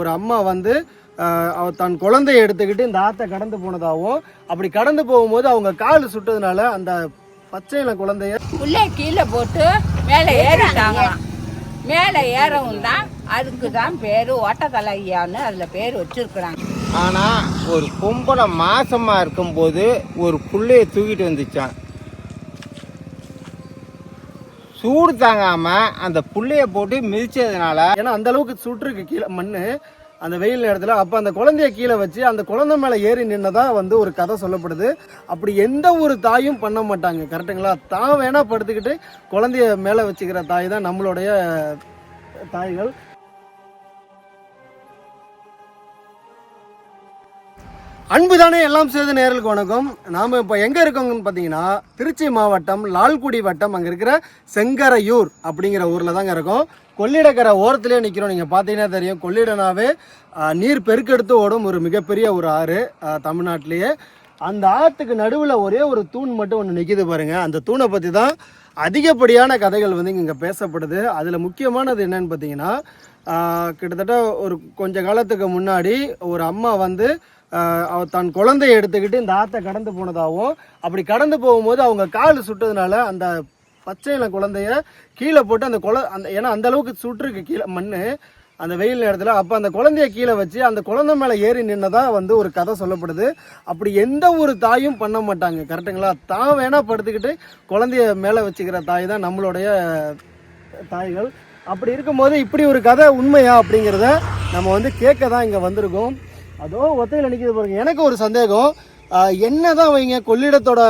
ஒரு அம்மா வந்து தன் குழந்தைய எடுத்துக்கிட்டு இந்த ஆத்தை கடந்து போனதாகவும் அப்படி கடந்து போகும்போது அவங்க கால் சுட்டதுனால அந்த பச்சையில குழந்தைய புள்ளைய கீழே போட்டு மேலே ஏறிட்டாங்களாம். மேலே ஏறவும் தான் அதுக்கு தான் பேர் ஓட்டத்தலை ஐயான்னு அதில் பேர் வச்சிருக்கிறாங்க. ஆனால் ஒரு பொம்பளை மாசமா இருக்கும்போது ஒரு புள்ளைய தூக்கிட்டு வந்துச்சான் சூடு தாங்காம அந்த புள்ளைய போட்டு மிதிச்சதுனால ஏன்னா அந்த அளவுக்கு சுற்றுக்கு கீழே மண்ணு அந்த வெயில் நேரத்தில். அப்போ அந்த குழந்தைய கீழே வச்சு அந்த குழந்தை மேலே ஏறி நின்னதா வந்து ஒரு கதை சொல்லப்படுது. அப்படி எந்த ஒரு தாயும் பண்ண மாட்டாங்க கரெக்டுங்களா தான் வேணா படுத்துக்கிட்டு குழந்தைய மேலே வச்சுக்கிற தாய் தான் நம்மளுடைய தாய்கள். அன்புதானே எல்லாம் செய்து நேர்களுக்கு வணக்கம். நாம் இப்போ எங்கே இருக்கோங்கன்னு பார்த்தீங்கன்னா திருச்சி மாவட்டம் லால்குடி வட்டம் அங்கே இருக்கிற செங்கரையூர் அப்படிங்கிற ஊரில் தாங்க இருக்கோம். கொள்ளிடக்கரை ஓரத்துலேயே நிற்கிறோம் நீங்கள் பார்த்தீங்கன்னா தெரியும் கொள்ளிடனாவே நீர் பெருக்கெடுத்து ஓடும் ஒரு மிகப்பெரிய ஒரு ஆறு தமிழ்நாட்டிலேயே. அந்த ஆற்றுக்கு நடுவில் ஒரே ஒரு தூண் மட்டும் ஒன்று நிற்கிது பாருங்கள் அந்த தூணை பற்றி தான் அதிகப்படியான கதைகள் வந்து இங்கே பேசப்படுது. அதில் முக்கியமானது என்னன்னு பார்த்தீங்கன்னா கிட்டத்தட்ட ஒரு கொஞ்ச காலத்துக்கு முன்னாடி ஒரு அம்மா வந்து தன் குழந்தைய எடுத்துக்கிட்டு இந்த ஆற்றை கடந்து போனதாகவும் அப்படி கடந்து போகும்போது அவங்க கால் சுட்டதுனால அந்த பச்சையில குழந்தைய கீழே போட்டு அந்த குழ அந்த ஏன்னா அந்த அளவுக்கு சுற்றுக்கு கீழே மண் அந்த வெயில் நேரத்தில். அப்போ அந்த குழந்தைய கீழே வச்சு அந்த குழந்தை மேலே ஏறி நின்னதாக வந்து ஒரு கதை சொல்லப்படுது. அப்படி எந்த ஒரு தாயும் பண்ண மாட்டாங்க கரெக்டுங்களா தான் வேணா படுத்துக்கிட்டு குழந்தைய மேலே வச்சுக்கிற தாய் தான் நம்மளுடைய தாய்கள். அப்படி இருக்கும்போது இப்படி ஒரு கதை உண்மையா அப்படிங்கிறத நம்ம வந்து கேட்க தான் இங்கே வந்திருக்கோம். அதோ ஒத்தையில் நிற்கிது பாருங்க. எனக்கு ஒரு சந்தேகம். என்னதான் வைங்க கொள்ளிடத்தோட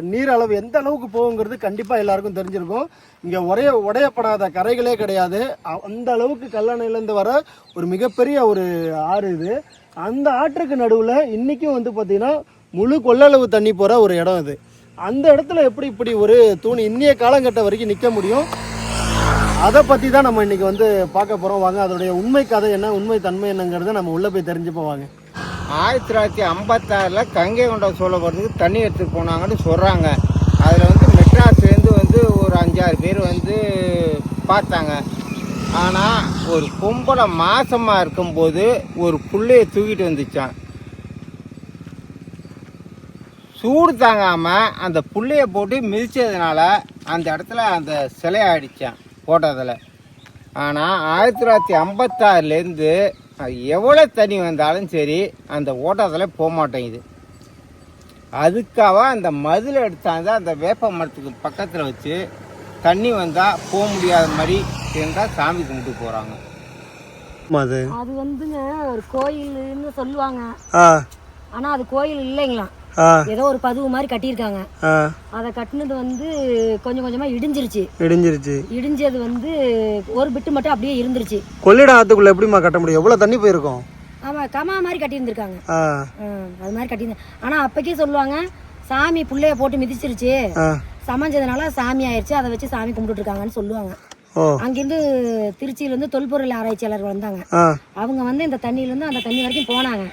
நீர் அளவு எந்த அளவுக்கு போகுங்கிறது கண்டிப்பாக எல்லாருக்கும் தெரிஞ்சிருக்கும். இங்கே உடைய உடையப்படாத கரைகளே கிடையாது. அ- அந்த அளவுக்கு கல்லணையிலேருந்து வர ஒரு மிகப்பெரிய ஒரு ஆறு இது. அந்த ஆற்றுக்கு நடுவில் இன்றைக்கும் வந்து பார்த்திங்கன்னா முழு கொள்ளளவு தண்ணி போகிற ஒரு இடம் இது. அந்த இடத்துல எப்படி இப்படி ஒரு தூண் இன்றைய காலங்கட்டம் வரைக்கும் நிற்க முடியும்? அதை பற்றி தான் நம்ம இன்றைக்கி வந்து பார்க்க போகிறோம் வாங்க அதோடைய உண்மை கதை என்ன உண்மை தன்மை என்னங்கிறத நம்ம உள்ளே போய் தெரிஞ்சுப்போம் வாங்க. ஆயிரத்தி தொள்ளாயிரத்தி ஐம்பத்தாறில் கங்கை கொண்ட சோழபுரத்துக்கு தண்ணி எடுத்துகிட்டு போனாங்கன்னு சொல்கிறாங்க அதில் வந்து மெட்ராஸ்லேருந்து வந்து ஒரு அஞ்சாறு பேர் வந்து பார்த்தாங்க. ஆனால் ஒரு பொம்பளை மாசமாக இருக்கும்போது ஒரு புள்ளையை தூக்கிட்டு வந்துச்சான். சூடு தாங்காமல் அந்த புள்ளையை போட்டு மிதிச்சதுனால அந்த இடத்துல அந்த சிலை ஆயிடுச்சான். போட்டதில் ஆனால் ஆயிரத்தி தொள்ளாயிரத்தி ஐம்பத்தாறுலேருந்து எவ்வளோ தண்ணி வந்தாலும் சரி அந்த ஓட்டத்தில் போக மாட்டேங்குது. அதுக்காக அந்த மதில் எடுத்தாந்து அந்த வேப்ப மரத்துக்கு பக்கத்தில் வச்சு தண்ணி வந்தால் போக முடியாத மாதிரி இருந்தால் சாமி கும்பிட்டு போகிறாங்க அது. அது வந்துங்க ஒரு கோயில்னு சொல்லுவாங்க. ஆ. ஆனா அது கோயில் இல்லைங்களாம். ஆ ஏதோ ஒரு பதிவு மாதிரி கட்டியிருக்காங்க. அதை கட்டினது வந்து கொஞ்சம் கொஞ்சமா இடிஞ்சிருச்சு. இடிஞ்சிருச்சு. இடிஞ்சது வந்து ஒரு பிட்டு மட்டும் அப்படியே இருந்துருச்சு. கொள்ளிடம் ஆற்றுக்குள்ளே எப்படிம்மா கட்ட முடியும்? எவ்வளோ தண்ணி போயிருக்கும்? ஆமா கமா மாதிரி கட்டியிருந்திருக்காங்க. அது மாதிரி கட்டியிருந்து ஆனா அப்பக்கே சொல்லுவாங்க சாமி புள்ளைய போட்டு மிதிச்சிருச்சு. சமைஞ்சதுனால சாமி ஆயிடுச்சு அதை வச்சு சாமி கும்பிட்டுட்டு இருக்காங்கன்னு சொல்லுவாங்க அங்கிருந்து திருச்சியில இருந்து தொல்பொருள் ஆராய்ச்சியாளர் வந்தாங்க. அவங்க வந்து இந்த தண்ணியில இருந்து அந்த தண்ணி வரைக்கும் போனாங்க.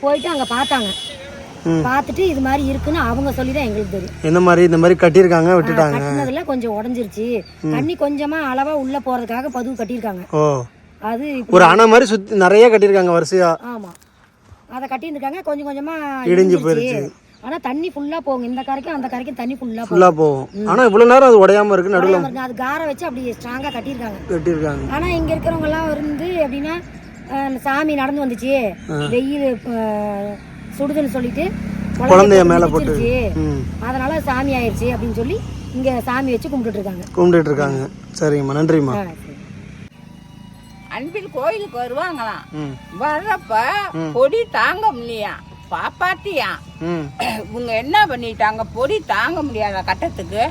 போயிட்டு அங்க பார்த்தாங்க. பார்த்துட்டு இது மாதிரி இருக்குன்னு அவங்க சொல்லி தான் எங்களுக்கு தெரியும். இந்த மாதிரி இந்த மாதிரி கட்டியிருக்காங்க விட்டுட்டாங்க. கட்டினதுல கொஞ்சம் உடஞ்சிருச்சு. தண்ணி கொஞ்சமா அளவா உள்ள போறதுக்காக பதிவு கட்டியிருக்காங்க. ஓ. அது ஒரு அணை மாதிரி சுற்றி நிறைய கட்டியிருக்காங்க வரிசையா. ஆமா. அதை கட்டியிருந்திருக்காங்க கொஞ்சம் கொஞ்சமா இடிஞ்சு இடிஞ்சிருச்சு. ஆனா தண்ணி ஃபுல்லா போகும். இந்த கரைக்கும் அந்த கரைக்கும் தண்ணி ஃபுல்லா போகும். ஃபுல்லாக போகும். ஆனால் இவ்வளோ நேரம் அது உடையாம இருக்கு நடுவில். இருக்கு. அது கார வச்சு அப்படி ஸ்ட்ராங்கா கட்டியிருக்காங்க. கட்டியிருக்காங்க. ஆனா இங்க இருக்கிறவங்க எல்லாம் வந்து எப்படின்னா சாமி நடந்து வந்துச்சு. வெயில் சுடுதுன்னு சொல்லிட்டு குழந்தைய மேல போட்டு. அதனால சாமி ஆயிடுச்சு அப்படின்னு சொல்லி இங்க சாமி வச்சு கும்பிட்டுட்டு இருக்காங்க. கும்பிட்டுட்டு இருக்காங்க. சரிங்கம்மா நன்றிம்மா. அன்பில் கோயிலுக்கு வருவாங்களாம். வர்றப்ப பொடி தாங்க முடியா? பாப்பாத்தியா? ம். இவங்க என்ன பண்ணிட்டாங்க? பொடி தாங்க முடியாத கட்டத்துக்கு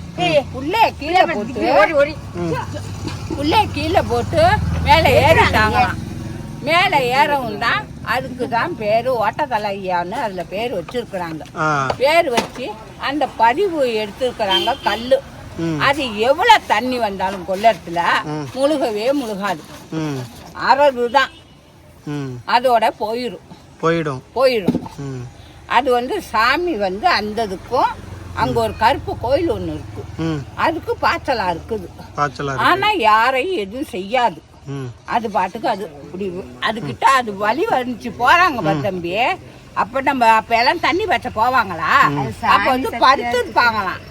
புள்ளைய கீழே போட்டு புள்ளைய கீழே போட்டு மேலே ஏறிட்டாங்களாம். மேலே ஏறவும் தான் அதுக்கு தான் பேர் ஓட்டத்தலை ஐயான்னு அதில் பேர் வச்சிருக்கிறாங்க. பேர் வச்சு அந்த பதிவு எடுத்திருக்கிறாங்க கல்லு. ம். அது எவ்வளவு தண்ணி வந்தாலும் கொள்ளத்துல முழுகவே முழுகாது. அரவு தான் அதோட போயிடும். போயிடும் போயிடும் அது வந்து சாமி வந்து அந்த இதுக்கும் அங்க ஒரு கருப்பு கோயில் ஒண்ணு இருக்கு. அதுக்கு பாய்ச்சலா இருக்குது. ஆனா யாரையும் எதுவும் செய்யாது. அது பாட்டுக்கு அது இப்படி அதுகிட்ட அது வலி வந்துச்சு. போறாங்க பா தம்பி. அப்ப நம்ம அப்ப எல்லாம் தண்ணி வச்ச போவாங்களா? அப்ப வந்து படுத்து இருப்பாங்களாம்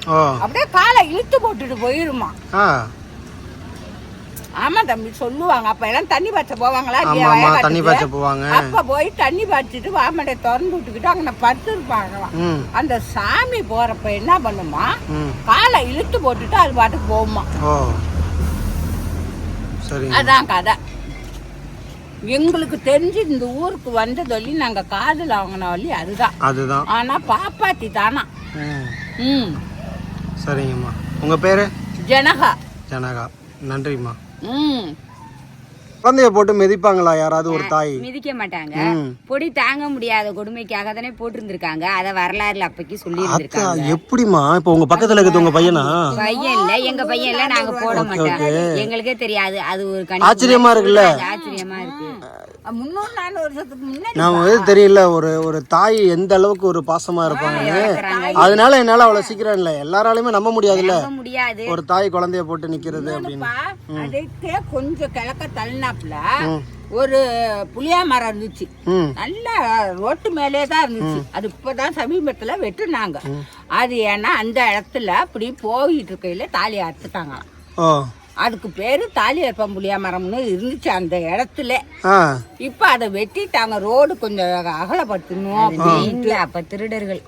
அப்படியே காலை இழுத்து போட்டுட்டு போயிருமா. ஆமா தம்பி சொல்லுவாங்க. அப்ப எல்லாம் தண்ணி பாய்ச்ச போவாங்களா? தண்ணி பாய்ச்ச போவாங்க. அப்ப போய் தண்ணி பாய்ச்சிட்டு வாமடை திறந்து விட்டுக்கிட்டு அங்க படுத்து இருப்பாங்களாம் அந்த சாமி போறப்ப என்ன பண்ணுமா? காலை இழுத்து போட்டுட்டு அது பாட்டுக்கு போகுமா. அதான் கதை. எங்களுக்கு தெரிஞ்சு இந்த ஊருக்கு வந்த சொல்லி நாங்க காதுல வாங்கின வழி அதுதான். அதுதான். ஆனா பாப்பாத்தி தானா. ம். ம். சரிங்கம்மா. உங்க பேரு? ஜனகா. ஜனகா. நன்றிம்மா. ம். குழந்தைய போட்டு மிதிப்பாங்களா யாராவது ஒரு தாய்? மிதிக்க மாட்டாங்க. பொடி தாங்க முடியாத கொடுமைக்காக தானே போட்டிருந்திருக்காங்க. அத வரலாறுல அப்பைக்கு சொல்லி இருந்திருக்காங்க எப்படிம்மா? இப்போ உங்க பக்கத்துல இருக்கிறது உங்க பையனா? பையன் இல்ல. எங்க பையன் இல்ல. நாங்க போட மாட்டோம். எங்களுக்கே தெரியாது. அது ஒரு ஆச்சரியமா இருக்குல்ல? ஆச்சரியமா இருக்கு. முன்னூறு நாலு வருஷத்துக்கு முன்னாடி நான் தெரியல. ஒரு ஒரு தாய் எந்த அளவுக்கு ஒரு பாசமா இருப்பாங்கன்னு அதனால என்னால அவ்வளவு சீக்கிரம் இல்ல. எல்லாராலையுமே நம்ப முடியாதுல்ல? நம்ப முடியாது. ஒரு தாய் குழந்தைய போட்டு நிக்கிறது அப்படின்னு. அதுக்கே கொஞ்சம் கிழக்க தள்ளினாப்புல ஒரு புளியா மரம் இருந்துச்சு. நல்ல ரோட்டு மேலே தான் இருந்துச்சு. அது இப்பதான் சமீபத்துல வெட்டுனாங்க. அது ஏன்னா அந்த இடத்துல அப்படி போயிட்டு இருக்கையில தாலி அறுத்துட்டாங்களாம். அதுக்கு பேரு தாலி அறுப்பம் புளியா மரம்னு இருந்துச்சு அந்த இடத்துல. இப்ப அதை வெட்டிட்டாங்க. ரோடு கொஞ்சம் அகலப்படுத்தணும் மெயின்ல அப்ப திருடர்கள்.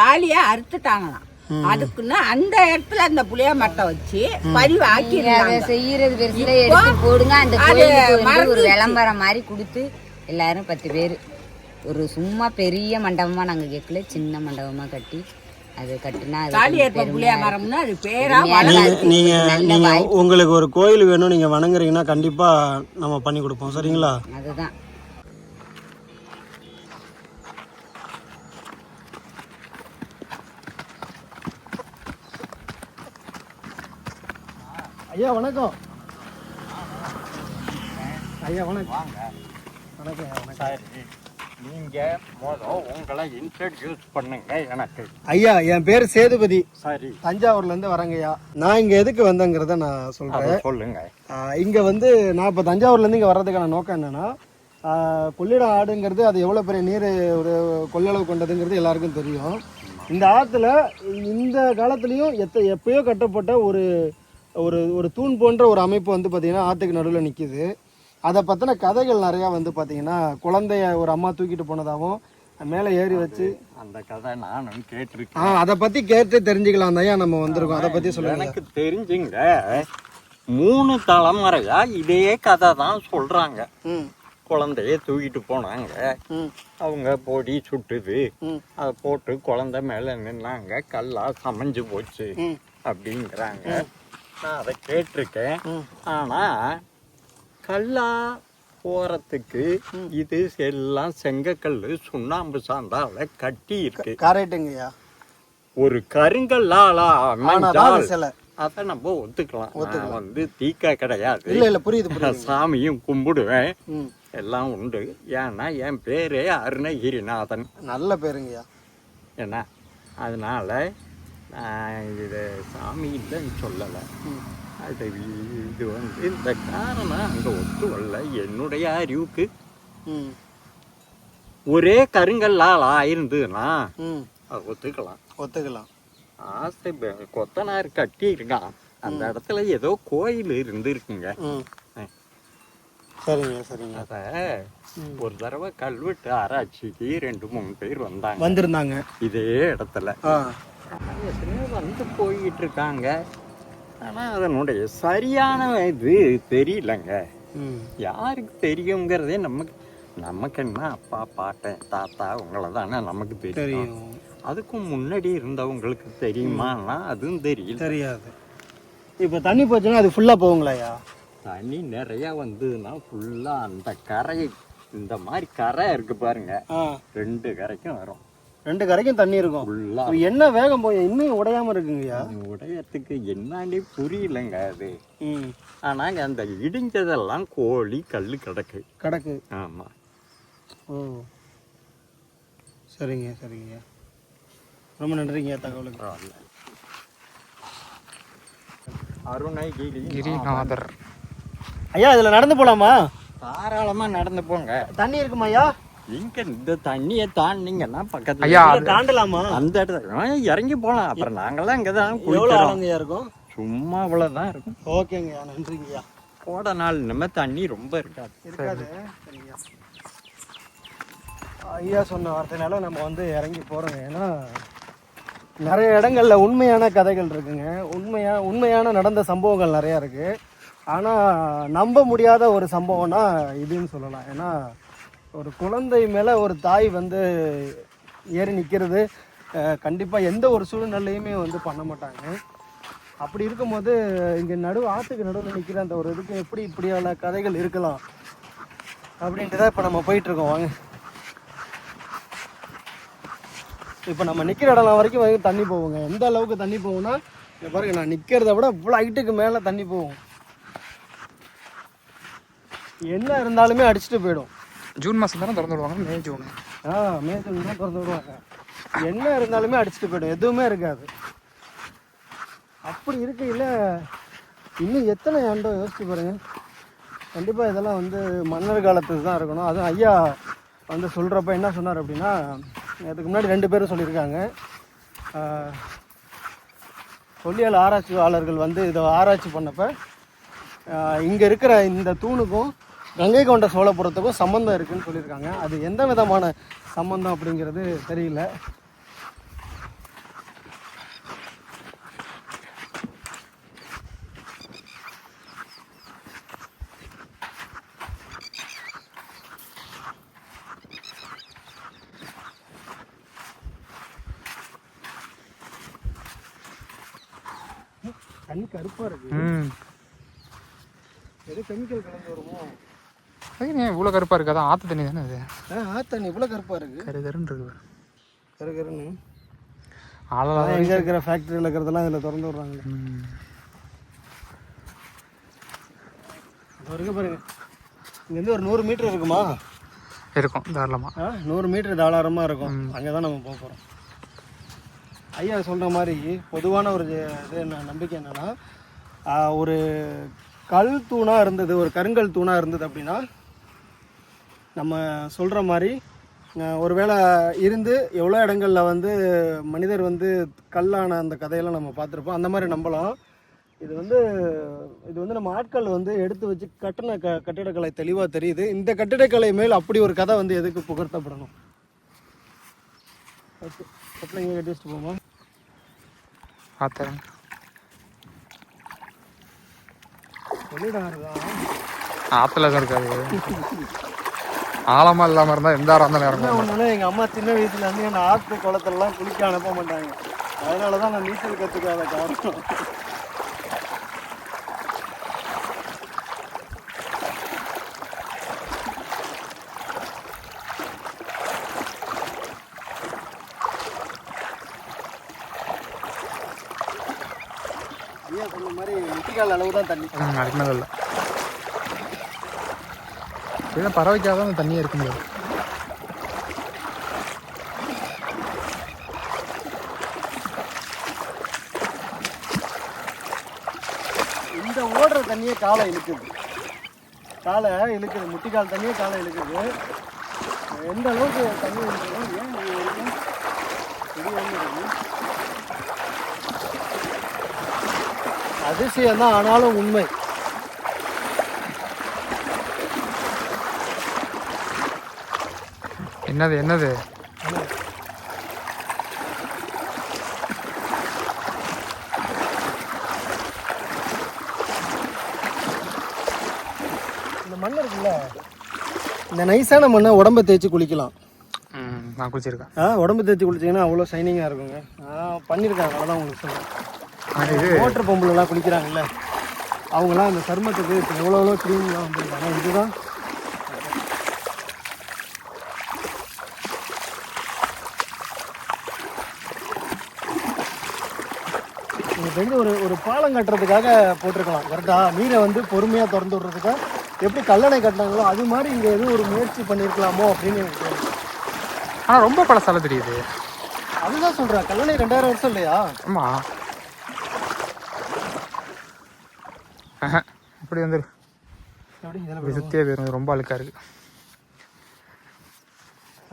தாலிய அறுத்துட்டாங்களாம். அதுக்குன்னு அந்த இடத்துல அந்த புளிய மரத்தை வச்சு பதிவு செய்யறது பெருசுல எடுத்து போடுங்க. அந்த ஒரு. விளம்பரம் மாதிரி கொடுத்து எல்லாரும் பத்து பேர். ஒரு சும்மா பெரிய மண்டபமா நாங்க கேட்கல சின்ன மண்டபமா கட்டி அது கட்டினா. நீங்க நீங்க. உங்களுக்கு ஒரு கோயில் வேணும் நீங்க வணங்குறீங்கன்னா கண்டிப்பா நம்ம பண்ணி கொடுப்போம். சரிங்களா? அதுதான். ஐயா வணக்கம். ஐயா வணக்கம். வணக்கம் வணக்கம். சரி. நீங்க மொதல் உங்களை இன்ட்ரடியூஸ் பண்ணுங்க எனக்கு. ஐயா என் பேர் சேதுபதி. சரி. தஞ்சாவூர்ல இருந்து வரேங்கய்யா நான் இங்க எதுக்கு வந்தேங்கிறத நான் அதை சொல்றேன் சொல்லுங்க. இங்க வந்து நான் இப்போ தஞ்சாவூர்ல இருந்து இங்க வர்றதுக்கான நோக்கம் என்னன்னா ஆஹ் கொள்ளிடம் ஆடுங்கிறது அது எவ்வளவு பெரிய நீர் ஒரு கொள்ளளவு கொண்டதுங்கிறது எல்லாருக்கும் தெரியும். இந்த ஆத்துல இந்த காலத்துலயும் எத்த எப்பயோ கட்டப்பட்ட ஒரு ஒரு ஒரு தூண் போன்ற ஒரு அமைப்பு வந்து பாத்தீங்கன்னா ஆத்துக்கு நடுவில் நிக்குது. அதை பத்தின கதைகள் நிறைய வந்து பாத்தீங்கன்னா குழந்தைய ஒரு அம்மா தூக்கிட்டு போனதாகவும் மேலே ஏறி வச்சு அந்த கதை நானும் ஆ கேட்டிருக்கேன். அதை பத்தி கேட்டு தெரிஞ்சுக்கலாம் தான் நம்ம வந்திருக்கோம். அதை பத்தி சொல்லுங்க எனக்கு தெரிஞ்சுங்க மூணு தலைமுறையா இதே கதை தான் சொல்றாங்க. ம். குழந்தைய தூக்கிட்டு போனாங்க. அவங்க பொடி சுட்டுது. அதை போட்டு குழந்தை மேல நின்னாங்க. கல்லா சமைஞ்சு போச்சு. அப்படிங்கிறாங்க. நான் அதை கேட்டிருக்கேன். ம். ஆனா கல்லா போறதுக்கு இது எல்லாம் செங்கக்கல்லு சுண்ணாம்பு சாந்தால கட்டி இருக்கு. கரெக்டுங்கய்யா ஒரு கருங்கல்லாலா அமைஞ்சால் அது நம்ம ஒத்துக்கலாம். நான் வந்து தீக்க கிடையாது. இல்ல இல்ல புரியுது சாமியும் கும்பிடுவேன். எல்லாம் உண்டு. ஏன்னா என் பேரே அருணகிரிநாதன். நல்ல பேருங்கய்யா. என்ன அதனால இது சாமி இல்லைன்னு சொல்லலை. அது இது வந்து இந்த காரணம் அங்கே ஒத்து வரல என்னுடைய அறிவுக்கு ஒரே கருங்கல்லால் ஆயிருந்ததுன்னா அதை ஒத்துக்கலாம். ஒத்துக்கலாம். ஆசை கொத்தனார் கட்டி இருக்கான் அந்த இடத்துல ஏதோ கோயில் இருந்திருக்குங்க. சரிங்க சரிங்க. அத ஒரு தடவை கல்வெட்டு ஆராய்ச்சிக்கு ரெண்டு மூணு பேர் வந்தாங்க. வந்திருந்தாங்க. இதே இடத்துல. எத்தனையோ வந்து போய்கிட்டு இருக்காங்க ஆனா அதனுடைய சரியான இது தெரியலங்க. யாருக்கு தெரியுங்கிறதே நமக்கு நமக்கு என்ன அப்பா பாட்டன் தாத்தா உங்களை தானே நமக்கு தெரியும். அதுக்கும் முன்னாடி இருந்தவங்களுக்கு தெரியுமான்னா அதுவும் தெரியல. தெரியாது. இப்போ தண்ணி போச்சுன்னா அது ஃபுல்லாக போகுங்களாயா? தண்ணி நிறைய வந்ததுன்னா ஃபுல்லா அந்த கரை இந்த மாதிரி கரை இருக்கு பாருங்க. ரெண்டு கரைக்கும் வரும். ரெண்டு கரைக்கும் தண்ணி இருக்கும். என்ன வேகம் போய் இன்னும் உடையாம இருக்குங்கய்யா? உடையத்துக்கு என்னன்னே புரியலங்க அது. ம். ஆனா அந்த இடிஞ்சதெல்லாம் கோழி கல் கிடக்கு. கிடக்கு. ஆமா. ஓ. சரிங்க சரிங்கய்யா. ரொம்ப நன்றிங்க தகவலுக்கு. கிரிநாதர். ஐயா இதுல நடந்து போலாமா? தாராளமா நடந்து போங்க. தண்ணி இருக்குமா ஐயா இங்க இந்த தண்ணியை தாண்டிங்கன்னா பக்கத்துல ஐயா தாண்டலாமா? அந்த இடத்துல இறங்கி போலாம். அப்புறம் நாங்கெல்லாம் இங்கதான் எவ்வளவு குளிக்கிறோம். இருக்கும்? சும்மா அவ்வளவுதான் இருக்கும். ஓகேங்கய்யா நன்றிங்கய்யா கோடை நாள் இனிமே தண்ணி ரொம்ப இருக்காது. இருக்காது. ஐயா. சொன்ன வார்த்தையினால நம்ம வந்து இறங்கி போறோங்க. ஏன்னா நிறைய இடங்கள்ல உண்மையான கதைகள் இருக்குங்க. உண்மையா உண்மையான நடந்த சம்பவங்கள் நிறைய இருக்கு. ஆனா நம்ப முடியாத ஒரு சம்பவம்னா இதுன்னு சொல்லலாம். ஏன்னா ஒரு குழந்தை மேலே ஒரு தாய் வந்து ஏறி நிற்கிறது கண்டிப்பாக எந்த ஒரு சூழ்நிலையுமே வந்து பண்ண மாட்டாங்க. அப்படி இருக்கும்போது இங்கே நடு ஆற்றுக்கு நடுவில் நிற்கிற அந்த ஒரு இதுக்கு எப்படி இப்படியான கதைகள் இருக்கலாம் அப்படின்ட்டு தான் இப்போ நம்ம போயிட்டுருக்கோம் வாங்க. இப்போ நம்ம நிற்கிற இடம் வரைக்கும் வரைக்கும் தண்ணி போகுங்க. எந்த அளவுக்கு தண்ணி போகும்னா இங்கே பாருங்க நான் நிற்கிறத விட இவ்வளோ ஹைட்டுக்கு மேலே தண்ணி போகும். என்ன இருந்தாலுமே அடிச்சுட்டு போயிடும். ஜூன் மாதம் தானே திறந்து விடுவாங்க மே ஜூன். ஆ மே ஜூன் தான் திறந்து விடுவாங்க. என்ன இருந்தாலுமே அடிச்சுட்டு போயிடும் எதுவுமே இருக்காது. அப்படி இருக்கையில் இன்னும் எத்தனை ஆண்டோ யோசிச்சு பாருங்க. கண்டிப்பாக இதெல்லாம் வந்து மன்னர் காலத்துக்கு தான் இருக்கணும். அதுவும் ஐயா வந்து சொல்கிறப்ப என்ன சொன்னார் அப்படின்னா அதுக்கு முன்னாடி ரெண்டு பேரும் சொல்லியிருக்காங்க. தொல்லியல் ஆராய்ச்சியாளர்கள் வந்து இதை ஆராய்ச்சி பண்ணப்போ இங்கே இருக்கிற இந்த தூணுக்கும் கங்கை கொண்ட சோழபுரத்துக்கும் சம்மந்தம் இருக்குன்னு சொல்லியிருக்காங்க. அது எந்த விதமான சம்மந்தம் அப்படிங்கிறது தெரியல. தண்ணி கருப்பாக இருக்கு. எது கெமிக்கல் கலந்து வருமோ? அதுக்கு இவ்வளோ கருப்பாக இருக்காது? ஆற்று தண்ணி தானே அது? ஆ ஆத்தண்ணி இவ்வளோ கருப்பாக இருக்கு. கரு கருன்னு இருக்கு. கரு கருன்னு. ஆளலாம் எங்கே இருக்கிற ஃபேக்ட்ரியில் இருக்கிறதெல்லாம் இதில் திறந்து விட்றாங்க. ம் இருக்கு பாருங்க. இங்கேருந்து ஒரு நூறு மீட்டர் இருக்குமா? இருக்கும் தாராளமாக நூறு மீட்டர் தாராளமாக இருக்கும். அங்கே தான் நம்ம போக போகிறோம் ஐயா சொல்கிற மாதிரி பொதுவான ஒரு இது என்ன நம்பிக்கை என்னென்னா ஒரு கல் தூணாக இருந்தது ஒரு கருங்கல் தூணாக இருந்தது அப்படின்னா நம்ம சொல்கிற மாதிரி ஒருவேளை இருந்து எவ்வளோ இடங்களில் வந்து மனிதர் வந்து கல்லான அந்த கதையெல்லாம் நம்ம பார்த்துருப்போம். அந்த மாதிரி நம்பலாம். இது வந்து இது வந்து நம்ம ஆட்கள் வந்து எடுத்து வச்சு கட்டின க கட்டிடக்கலை தெளிவாக தெரியுது. இந்த கட்டிடக்கலை மேல் அப்படி ஒரு கதை வந்து எதுக்கு புகழ்த்தப்படணும் ஓகே. கட்டில இங்கே கட்டி வச்சுட்டு போமா சொல்லிடாருதான் ஆற்றுல தான் இருக்காது ஆழமாக இல்லாமல் இருந்தால் எந்த ஆறாக இருந்தாலும் இறங்கும் ஒன்றுனா எங்கள் அம்மா சின்ன வயசுல இருந்து என்னை ஆற்று குளத்துலலாம் குளிக்க அனுப்ப மாட்டாங்க. அதனால தான் நான் நீச்சல் கற்றுக்காத காரணம். ஐயா சொன்ன மாதிரி முட்டிக்கால் அளவு தான் தண்ணி. ம் அதுக்கு மேலே இல்லை. இல்லை பறவைக்காக தான் அந்த தண்ணியே இருக்க முடியாது. இந்த ஓடுற தண்ணியே காலை இழுக்குது. காலை இழுக்குது. முட்டிக்கால் தண்ணியே காலை இழுக்குது. எந்த அளவுக்கு தண்ணி இழுக்குதோ ஏன் அதிசயம் தான் ஆனாலும் உண்மை. என்னது என்னது? இந்த மண் இருக்குல்ல? இந்த நைஸான மண்ணை உடம்ப தேய்ச்சி குளிக்கலாம். நான் குளிச்சிருக்கேன். ஆ உடம்பு தேய்ச்சி குளிச்சிங்கன்னா அவ்வளோ ஷைனிங்காக இருக்குங்க. நான் பண்ணியிருக்கேன் அதனால தான் உங்களுக்கு இது. மோட்டர் பம்புலலாம் குளிக்கிறாங்கல்ல அவங்களாம் அந்த சருமத்துக்கு எவ்வளோ எவ்வளோ க்ரீம்லாம் வந்துருக்காங்க. இதுதான் இது ஒரு ஒரு பாலம் கட்டுறதுக்காக போட்டிருக்கலாம். கரெக்டா நீரை வந்து பொறுமையாக திறந்து விடுறதுக்காக எப்படி கல்லணை கட்டினாங்களோ அது மாதிரி இங்கே எதுவும் ஒரு முயற்சி பண்ணியிருக்கலாமோ அப்படின்னு எனக்கு தோணுது. ஆனால் ரொம்ப பழசால தெரியுது. அதுதான் சொல்கிறேன் கல்லணை ரெண்டாயிரம் வருஷம் இல்லையா? ஆமாம் இப்படி வந்துரு இப்படி சுற்றியே போயிடும் ரொம்ப அழுக்கா இருக்கு.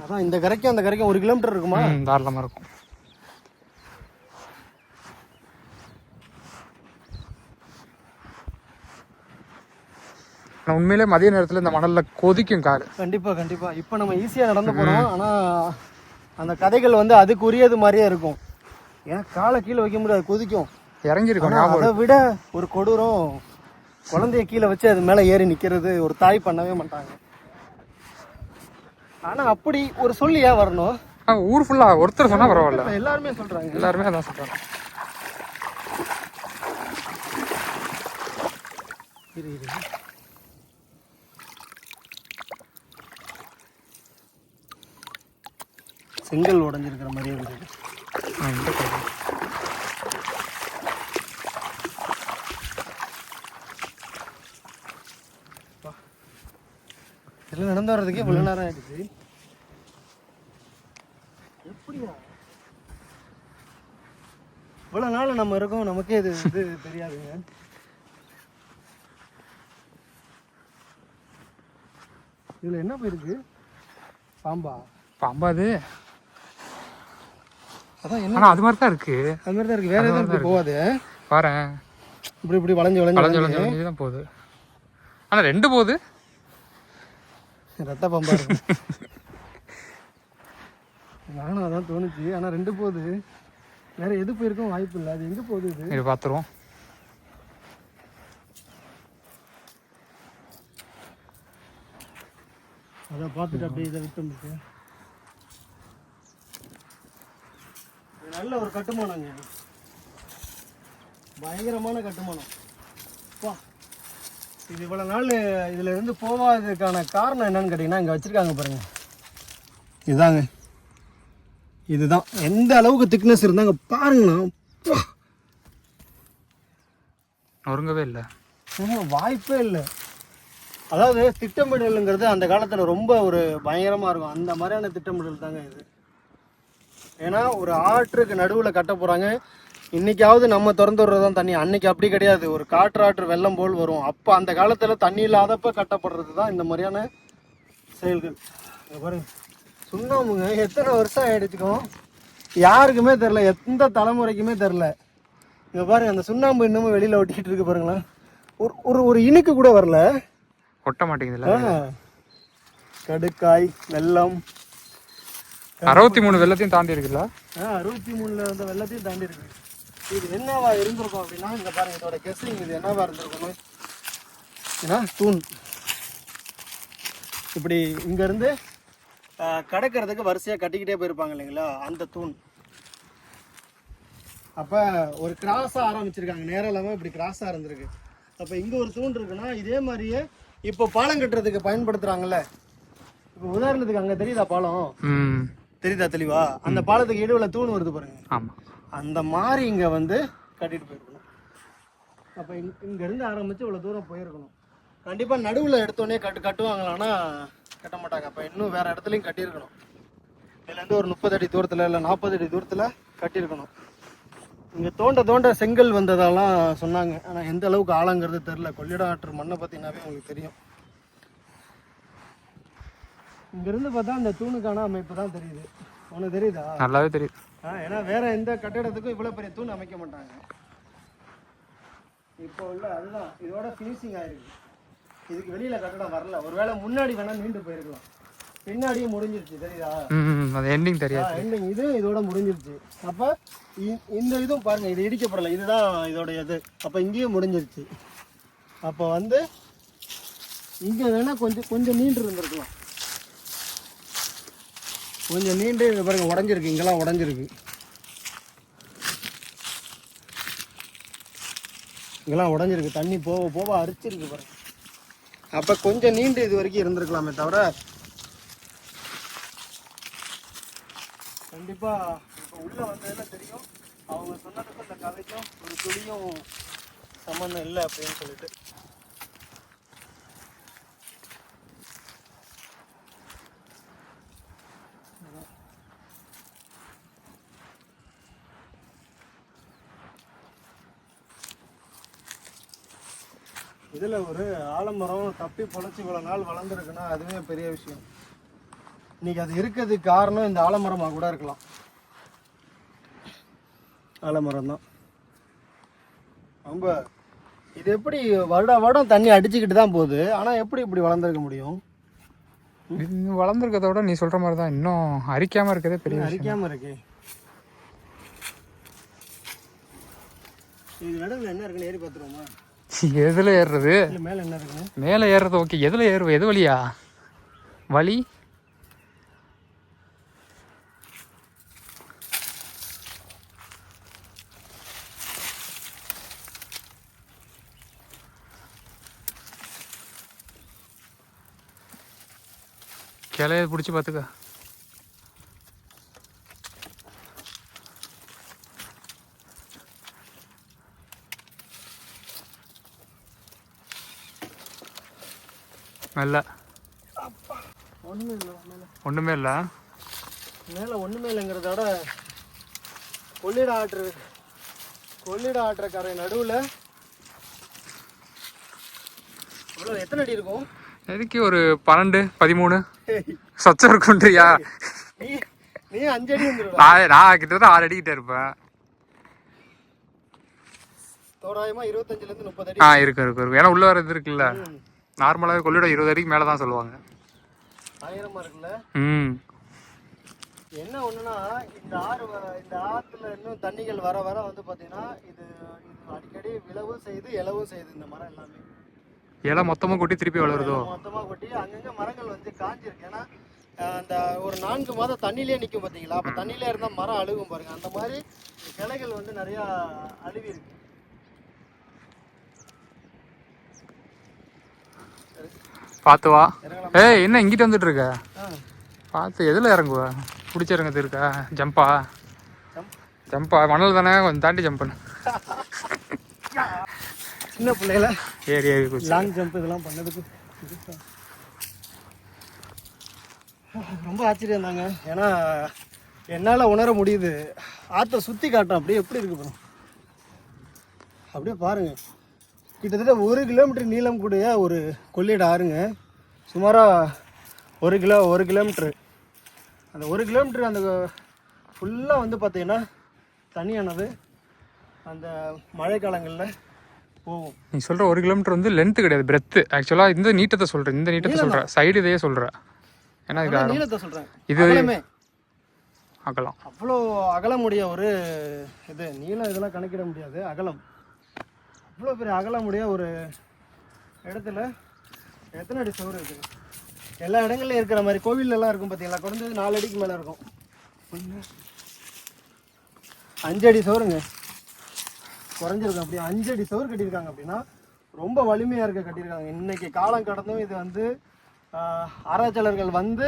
அதான் இந்த கரைக்கும் அந்த கரைக்கும் ஒரு கிலோமீட்டர் இருக்குமா? தாராளமாக இருக்கும். ஆனால் உண்மையிலே மதிய நேரத்தில் இந்த மணலில் கொதிக்கும் காரு. கண்டிப்பா கண்டிப்பா. இப்போ நம்ம ஈஸியா நடந்து போறோம். ஆனா அந்த கதைகள் வந்து அதுக்குரியது மாதிரியே இருக்கும். ஏன்னா காலை கீழே வைக்க முடியாது கொதிக்கும். ஞாபகம் அதை விட ஒரு கொடூரம் குழந்தைய கீழே வச்சு அது மேல ஏறி நிக்கிறது ஒரு தாய் பண்ணவே மாட்டாங்க. ஆனா அப்படி ஒரு சொல்லி ஏன் வரணும்? ஊர் ஃபுல்லாக ஒருத்தர் சொன்னால் பரவாயில்ல. எல்லாருமே சொல்றாங்க. எல்லாருமே அதான் சொல்கிறாங்க இரு, இரு. செங்கல் உடைஞ்சிருக்கிற மாதிரியே இருக்குது. இதெல்லாம் நடந்து வர்றதுக்கே இவ்வளவு நேரம் ஆயிடுச்சு. எப்படியா? இவ்வளவு நாள் நம்ம இருக்கோம் நமக்கே இது இது தெரியாதுங்க. இதுல என்ன போயிருக்கு? பாம்பா. பாம்பா அது? அதான் என்ன? ஆனால் அது மாதிரி தான் இருக்கு. அது மாதிரி தான் இருக்கு. வேற எதுவும் போகாது. பாரேன் இப்படி இப்படி வளைஞ்சு வளைஞ்சு வளைஞ்சு வளைஞ்சு. வளைஞ்சு தான் போகுது. ஆனால் ரெண்டு போகுது. ரத்த பாம்பா நானும் அதான் தோணுச்சு. ஆனா ரெண்டு போகுது. வேற எது போயிருக்கும் வாய்ப்பு இல்லை. அது எங்க போகுது இது? இது பார்த்துருவோம் அதை பார்த்துட்டு அப்படியே இதை விட்டு வந்துட்டு இது நல்ல ஒரு கட்டுமானங்க. பயங்கரமான கட்டுமானம். வா இது இவ்வளோ நாள் இதில் இருந்து போகாததுக்கான காரணம் என்னன்னு கேட்டிங்கன்னா இங்கே வச்சுருக்காங்க பாருங்க. இதுதாங்க இதுதான். எந்த அளவுக்கு திக்னஸ் இருந்தாங்க பாருங்கண்ணா. நொறுங்கவே இல்லை. வாய்ப்பே இல்லை. அதாவது திட்டமிடலுங்கிறது அந்த காலத்தில் ரொம்ப ஒரு பயங்கரமாக இருக்கும். அந்த மாதிரியான திட்டமிடல் தாங்க இது. ஏன்னா ஒரு ஆற்றுக்கு நடுவில் கட்ட போகிறாங்க இன்னைக்காவது நம்ம திறந்து விடுறது தான் தண்ணி. அன்னைக்கு அப்படி கிடையாது. ஒரு காற்றாற்று வெள்ளம் போல் வரும். அப்போ அந்த காலத்தில் தண்ணி இல்லாதப்ப கட்டப்படுறது தான் இந்த மாதிரியான செயல்கள். பாருங்க சுண்ணாமுங்க எத்தனை வருஷம் ஆயிடுச்சுக்கும் யாருக்குமே தெரில எந்த தலைமுறைக்குமே தெரில இங்க பாருங்க அந்த சுண்ணாம்பு இன்னமும் வெளியில ஒட்டிக்கிட்டு இருக்கு பாருங்களேன். ஒரு ஒரு ஒரு இனுக்கு கூட வரல. ஒட்ட மாட்டேங்குதுல்ல. கடுக்காய் வெல்லம் அறுபத்தி மூணு வெள்ளத்தையும் தாண்டி இருக்குல்ல அறுபத்தி மூணுல வந்த வெள்ளத்தையும் தாண்டி இருக்கு இது என்னவா இருந்திருக்கும் அப்படின்னா இங்க பாருங்க இதோட கெஸ்ஸிங் இது என்னவா இருந்திருக்கும் ஏன்னா தூண். இப்படி இங்க இருந்து ஆ, கடக்கிறதுக்கு வரிசையா கட்டிக்கிட்டே போயிருப்பாங்க இல்லைங்களா அந்த தூண். அப்ப ஒரு கிராஸா ஆரம்பிச்சிருக்காங்க நேரம் இல்லாம இப்படி கிராஸா இருந்திருக்கு. அப்ப இங்க ஒரு தூண் இருக்குன்னா இதே மாதிரியே இப்போ பாலம் கட்டுறதுக்கு பயன்படுத்துறாங்கல்ல. இப்போ உதாரணத்துக்கு அங்க தெரியுதா பாலம்? தெரியுதா தெளிவா? அந்த பாலத்துக்கு இடையில தூண் வருது பாருங்க. ஆமாம் அந்த மாதிரி இங்க வந்து கட்டிட்டு போயிருக்கணும். அப்ப இங்க இங்க இருந்து ஆரம்பிச்சு இவ்வளவு தூரம் போயிருக்கணும். கண்டிப்பா நடுவுல எடுத்தோடனே கட்டு கட்டுவாங்களான்னா கட்ட மாட்டாங்க. அப்ப இன்னும் வேற இடத்துலயும் கட்டியிருக்கணும். இதுல இருந்து ஒரு முப்பது அடி தூரத்துல இல்ல நாற்பது அடி தூரத்துல கட்டியிருக்கணும். இங்க தோண்ட தோண்ட செங்கல் வந்ததெல்லாம் சொன்னாங்க. ஆனா எந்த அளவுக்கு ஆழங்கிறது தெரியல. கொள்ளிடம் ஆற்று மண்ணை பத்தினாவே உங்களுக்கு தெரியும். இங்க இருந்து பார்த்தா அந்த தூணுக்கான அமைப்பு தான் தெரியுது. உனக்கு தெரியுதா? நல்லாவே தெரியுது. ஆ, ஏன்னா வேற எந்த கட்டிடத்துக்கும் இவ்வளவு பெரிய தூண் அமைக்க மாட்டாங்க. இப்போ உள்ள அதுதான். இதோட ஃபினிஷிங் ஆயிருக்கு. இதுக்கு வெளியில கட்டடம் வரல. ஒருவேளை முன்னாடி வேணா நீண்டு போயிருக்கலாம். பின்னாடியும் முடிஞ்சிருச்சு தெரியுதா? அது எண்டிங் தெரியாது. எண்டிங் இது இதோட முடிஞ்சிருச்சு. அப்ப இந்த இதுவும் பாருங்க இது இடிக்கப்படல. இதுதான் இதோட இது. அப்ப இங்கேயும் முடிஞ்சிருச்சு. அப்ப வந்து இங்க வேணா கொஞ்சம் கொஞ்சம் நீண்டு இருந்திருக்கலாம். கொஞ்சம் நீண்டு இங்க பாருங்க உடஞ்சிருக்கு. இங்கெல்லாம் உடஞ்சிருக்கு. இங்கெல்லாம் உடஞ்சிருக்கு. தண்ணி போக போக அரிச்சிருக்கு பாருங்கள் அப்போ கொஞ்சம் நீண்டு இது வரைக்கும் இருந்திருக்கலாமே தவிர கண்டிப்பாக இப்போ உள்ளே வந்ததுல தெரியும். அவங்க சொன்னதுக்கும் இந்த கதைக்கும் ஒரு துளியும் சம்மந்தம் இல்லை அப்படின்னு சொல்லிட்டு. இதில் ஒரு ஆலமரம் தப்பி பொழைச்சி இவ்வளோ நாள் வளர்ந்துருக்குன்னா அதுவே பெரிய விஷயம். இன்னைக்கு அது இருக்கிறதுக்கு காரணம் இந்த ஆலமரமாக கூட இருக்கலாம். ஆலமரம் தான். ரொம்ப இது எப்படி வருட வருடம் தண்ணி அடிச்சுக்கிட்டு தான் போகுது. ஆனால் எப்படி இப்படி வளர்ந்துருக்க முடியும்? வளர்ந்துருக்கத விட நீ சொல்ற மாதிரி தான் இன்னும் அரிக்காம இருக்கதே பெரிய அரிக்காமல் இருக்கு. இது நடுவில் என்ன இருக்குன்னு ஏறி பார்த்துருவோமா? எதுல ஏறுறது? மேலே என்ன இருக்குன்னு மேலே ஏறுறது ஓகே. எதுல ஏறுவோம் எது வழியா? வழி? கிளைய பிடிச்சி பார்த்துக்க மெல்ல ஒன்றும் இல்லை மேலே. ஒன்றுமே இல்லை? மேலே ஒன்றுமே இல்லைங்கிறத விட கொள்ளிட ஆற்று கொள்ளிட ஆற்ற கரை நடுவில் எத்தனை அடி இருக்கும்? எதுக்கு ஒரு பன்னெண்டு பதிமூணு. சொச்சம் இருக்குன்றியா நீ அஞ்சு அடி நான் நான் கிட்டத்தட்ட ஆறு அடிக்கிட்ட இருப்பேன். தோராயமாக இருபத்தஞ்சிலேருந்து முப்பது அடி. ஆ இருக்கு இருக்கு இருக்கு. ஏன்னா உள்ள வர்றது இருக்குல்ல. நார்மலாகவே கொள்ளிட இருபது அடிக்கு மேலே தான் சொல்லுவாங்க. ஆயிரமா இருக்குல்ல? ம். என்ன ஒண்ணுன்னா இந்த ஆறு இந்த ஆத்துல இன்னும் தண்ணிகள் வர வர வந்து பாத்தீங்கன்னா இது அடிக்கடி விளவும் செய்யுது இலவும் செய்யுது இந்த மரம் எல்லாமே. இலை மொத்தமாக கொட்டி திருப்பி வளருதோ? மொத்தமா கொட்டி அங்கங்க மரங்கள் வந்து காஞ்சிருக்கு. ஏன்னா அந்த ஒரு நான்கு மாதம் தண்ணியிலே நிற்கும் பார்த்தீங்களா அப்போ தண்ணியிலே இருந்தால் மரம் அழுகும் பாருங்க. அந்த மாதிரி கிளைகள் வந்து நிறையா அழுவி இருக்கு பார்த்து வா ஏய் என்ன இங்கிட்ட வந்துட்டு இருக்க. பார்த்து எதில் இறங்குவ? பிடிச்சி இறங்குறது இருக்கா ஜம்பா? ஜம்பா. மணல் தானே கொஞ்சம் தாண்டி ஜம்ப் பண்ணு சின்ன பிள்ளையில ஏறி ஏறி லாங் ஜம்ப் இதெல்லாம் பண்ணதுக்கு. ரொம்ப ஆச்சரியம் தாங்க. ஏன்னா என்னால் உணர முடியுது. ஆற்றை சுற்றி காட்டும். அப்படியே எப்படி இருக்கு பாருங்க. அப்படியே பாருங்க. கிட்டத்தட்ட ஒரு கிலோமீட்டர் நீளம் கூடிய ஒரு கொள்ளிட ஆறுங்க. சுமாராக ஒரு கிலோ ஒரு கிலோமீட்ரு அந்த ஒரு கிலோமீட்டர் அந்த ஃபுல்லாக வந்து பார்த்தீங்கன்னா தனியானது. அந்த மழைக்காலங்களில் போகும். நீ சொல்ற ஒரு கிலோமீட்டர் வந்து லென்த் கிடையாது பிரெத்து ஆக்சுவலாக இந்த நீட்டத்தை சொல்கிறேன் இந்த நீட்டத்தை சொல்கிறேன் சைடு இதையே சொல்கிறேன் ஏன்னா இது நீளத்தை சொல்கிறேன் இது- அகலம். அவ்வளோ அகலமுடைய ஒரு இது. நீளம் இதெல்லாம் கணக்கிட முடியாது. அகலம். இவ்வளோ பெரிய அகலமுடைய ஒரு இடத்துல எத்தனை அடி சவுறு இருக்குது? எல்லா இடங்கள்லையும் இருக்கிற மாதிரி கோவிலெலாம் இருக்கும் பார்த்தீங்களா குறைஞ்சது நாலு அடிக்கு மேலே இருக்கும். ஒண்ணு, அஞ்சு அடி சவுருங்க. குறைஞ்சிருக்கும் அப்படியே. அஞ்சு அடி சுவர் கட்டியிருக்காங்க அப்படின்னா ரொம்ப வலிமையாக இருக்க கட்டியிருக்காங்க. இன்னைக்கு காலம் கடந்தும் இது வந்து ஆராய்ச்சியாளர்கள் வந்து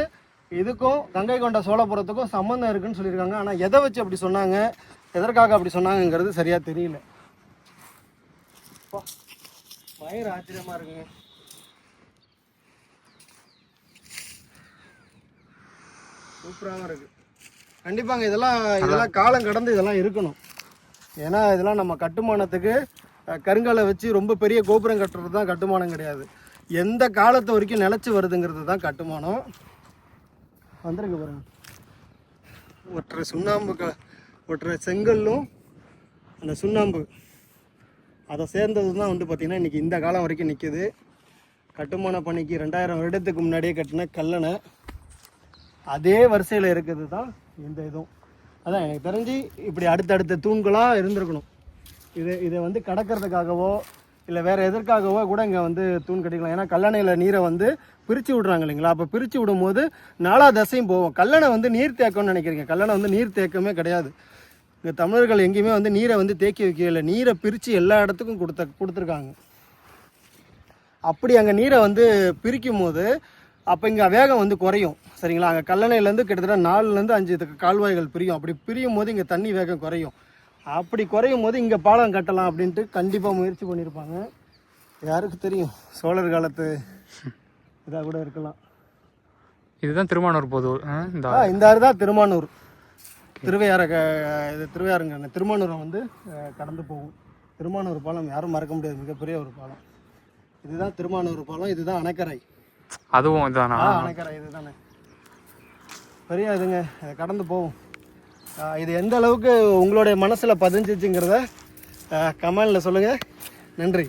இதுக்கும் கங்கை கொண்ட சோழபுரத்துக்கும் சம்மந்தம் இருக்குன்னு சொல்லியிருக்காங்க. ஆனால் எதை வச்சு அப்படி சொன்னாங்க? எதற்காக அப்படி சொன்னாங்கங்கிறது சரியாக தெரியல. அப்பா, பயங்கர ஆச்சரியமாக இருக்குங்க. சூப்பராகவும் இருக்கு. கண்டிப்பாங்க இதெல்லாம் இதெல்லாம் காலம் கடந்து இதெல்லாம் இருக்கணும். ஏன்னா இதெல்லாம் நம்ம கட்டுமானத்துக்கு கருங்காலை வச்சு ரொம்ப பெரிய கோபுரம் கட்டுறது தான் கட்டுமானம் கிடையாது. எந்த காலத்து வரைக்கும் நிலச்சி வருதுங்கிறது தான் கட்டுமானம். வந்துருக்கு பாருங்க. ஒற்றை சுண்ணாம்பு க ஒற்றை செங்கல்லும் அந்த சுண்ணாம்பு. அதை சேர்ந்தது தான் வந்து பார்த்திங்கன்னா இன்றைக்கி இந்த காலம் வரைக்கும் நிற்கிது கட்டுமான பணிக்கு ரெண்டாயிரம் வருடத்துக்கு முன்னாடியே கட்டின கல்லணை. அதே வரிசையில் இருக்கிறது தான் இந்த இதுவும். அதான் எனக்கு தெரிஞ்சு இப்படி அடுத்தடுத்த தூண்களாக இருந்திருக்கணும். இது இதை வந்து கடக்கிறதுக்காகவோ இல்லை வேறு எதற்காகவோ கூட இங்கே வந்து தூண் கட்டிக்கலாம். ஏன்னா கல்லணையில் நீரை வந்து பிரித்து விட்றாங்க இல்லைங்களா? அப்போ பிரித்து விடும்போது நாலா தசையும் போகும். கல்லணை வந்து நீர் தேக்கம்னு நினைக்கிறீங்க. கல்லணை வந்து நீர் தேக்கமே கிடையாது. இங்கே தமிழர்கள் எங்கேயுமே வந்து நீரை வந்து தேக்கி வைக்கல நீரை பிரித்து எல்லா இடத்துக்கும் கொடுத்த கொடுத்துருக்காங்க. அப்படி அங்கே நீரை வந்து பிரிக்கும் போது அப்போ இங்கே வேகம் வந்து குறையும். சரிங்களா? அங்கே கல்லணையிலேருந்து கிட்டத்தட்ட நாலுலேருந்து அஞ்சு கால்வாய்கள் பிரியும். அப்படி பிரியும் போது இங்கே தண்ணி வேகம் குறையும். அப்படி குறையும் போது இங்கே பாலம் கட்டலாம் அப்படின்ட்டு கண்டிப்பாக முயற்சி பண்ணியிருப்பாங்க. யாருக்கு தெரியும்? சோழர் காலத்து இதாக கூட இருக்கலாம். இதுதான் திருமானூர் ஆ இந்த ஆறு தான் திருமானூர். திருவையாற க இது திருவையாறுங்க. திருமானூரை வந்து கடந்து போகும். திருமானூர் பாலம் யாரும் மறக்க முடியாது. மிகப்பெரிய ஒரு பாலம். இதுதான் திருமானூர் பாலம். இதுதான் அணைக்கரை. அதுவும் இதுதானா அணைக்கரை. இதுதானே. பெரிய இதுங்க. இதை கடந்து போவோம் ஆ, இது எந்த அளவுக்கு உங்களுடைய மனசில் பதிஞ்சிச்சுங்கிறத கமெண்டில் சொல்லுங்கள் நன்றி.